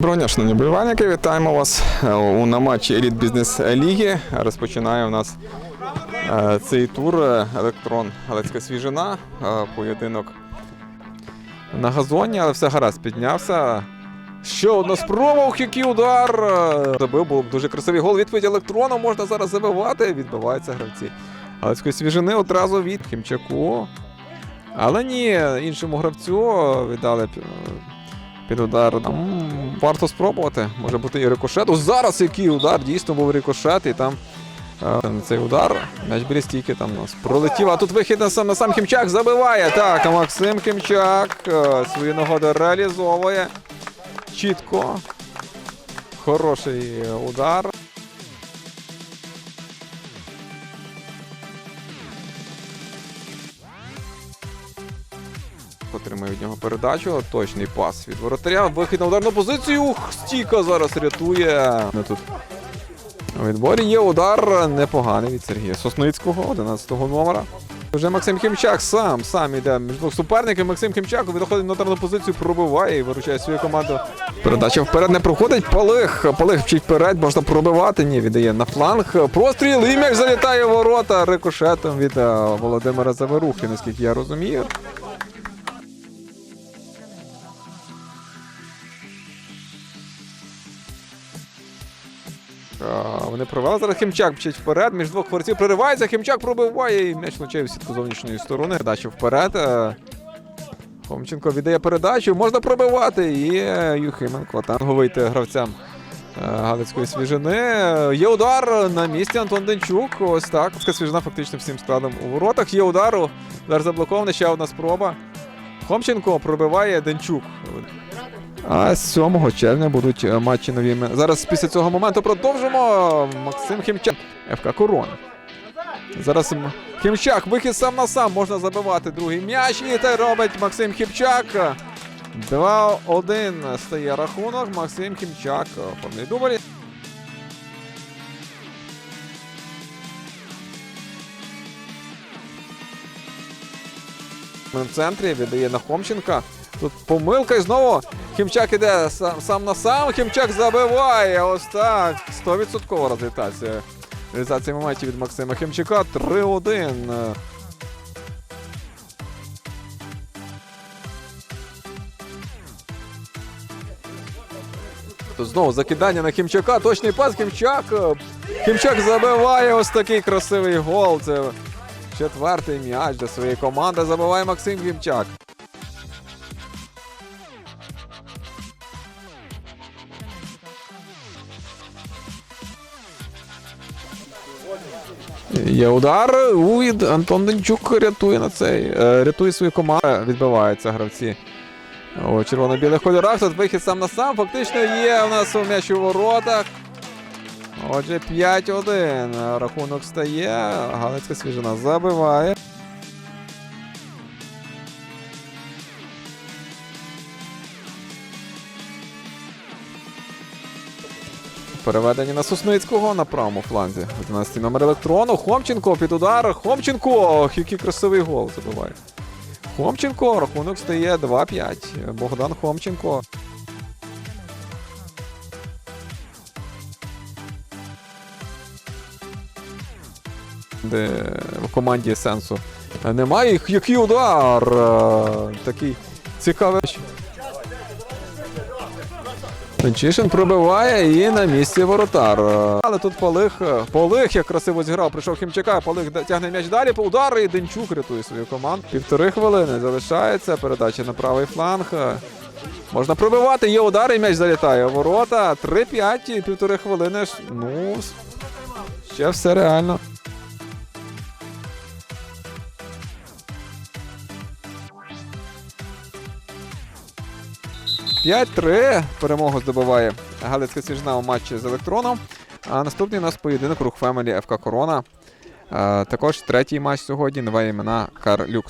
Доброго дня, вітаємо вас е, у на матчі Еліт Бізнес Ліги. Розпочинає у нас е, цей тур е, електрон Галицька свіжина, поєдинок на газоні, але все гаразд піднявся. Ще одна спроба, ух, який удар. Забив, був дуже красивий гол. Відповідь електрону можна зараз забивати. Відбиваються гравці. Галицької свіжини одразу від Хімчаку. Але ні, іншому гравцю віддали під удар. Там варто спробувати. Може бути і рикошет. О, зараз який удар! Дійсно був рикошет, і там е, цей удар. М'яч біля стійки там у нас пролетів. А тут вихід на сам, на сам Хімчак забиває. Так, а Максим Хімчак е, свої нагоди реалізовує. Чітко. Хороший удар. Отримає від нього передачу. Точний пас від воротаря. Вихід на ударну позицію. Ух, стійка зараз рятує. Не тут. У відборі є удар непоганий від Сергія Сосницького, 11-го номера. Вже Максим Хімчак сам сам іде між двох суперників. Максим Хімчак виходить на ударну позицію, пробиває і виручає свою команду. Передача вперед не проходить. Палих. Палих вчить вперед, можна пробивати. Ні, віддає на фланг. Простріл і м'яч залітає в ворота рикошетом від е, Володимира Заверухи, наскільки я розумію. Вони провели. Зараз Хімчак мчить вперед, між двох творців проривається, Хімчак пробиває і м'яч влучає в сітку зовнішньої сторони. Передача вперед. е, Хомченко віддає передачу, можна пробивати. І е, Юхименко вийти гравцям е, Галицької свіжини. Є удар на місці Антон Денчук. Ось так. Свіжина фактично всім складом у воротах. Є удар. Удар заблокований, ще одна спроба. Хомченко пробиває Денчук. А 7 червня будуть е, матчі нові. Зараз після цього моменту продовжимо. Максим Хімчак. ФК Корона. Зараз Хімчак, вихід сам на сам можна забивати другий м'яч. І це робить Максим Хімчак. 2-1 стає рахунок. Максим Хімчак. е, Повний дубль. В центрі віддає на Хомченка. Тут помилка і знову Хімчак іде сам, сам на сам. Хімчак забиває. Ось так. 100% реалізація. Реалізація моментів від Максима Хімчака. 3-1. Тут знову закидання на Хімчака. Точний пас Хімчак. Хімчак забиває ось такий красивий гол. Це четвертий м'яч для своєї команди. Забиває Максим Хімчак. Є удар. Уїд. Антон Денчук рятує на цей. е, Рятує свою команду. Відбиваються гравці. У червоно-білих кольорах. Тут вихід сам на сам. Фактично є у нас у м'яч у воротах. Отже, 5-1. Рахунок стає. Галицька свіжина забиває. Переведення на Сосницького на правому фланзі. 11 номер електрону. Хомченко під удар. Хомченко! Ох, який красивий гол забиває. Хомченко, рахунок стає 2-5. Богдан Хомченко. Де в команді сенсу немає. Який удар! Е, Такий цікавий. Пенчишин пробиває і на місці воротар. Але тут Полих. Полих як красиво зіграв. Прийшов Хімчака. Полих тягне м'яч далі. По удару і Денчук рятує свою команду. Півтори хвилини залишається. Передача на правий фланг. Можна пробивати. Є удар і м'яч залітає ворота. 3-5 і півтори хвилини. Ну, ще все реально. «5-3» перемогу здобуває Галицька свіжна у матчі з електроном. А наступний у нас поєдинок рух Фемелі ФК Корона. Е, також третій матч сьогодні. Нова імена Карлюк.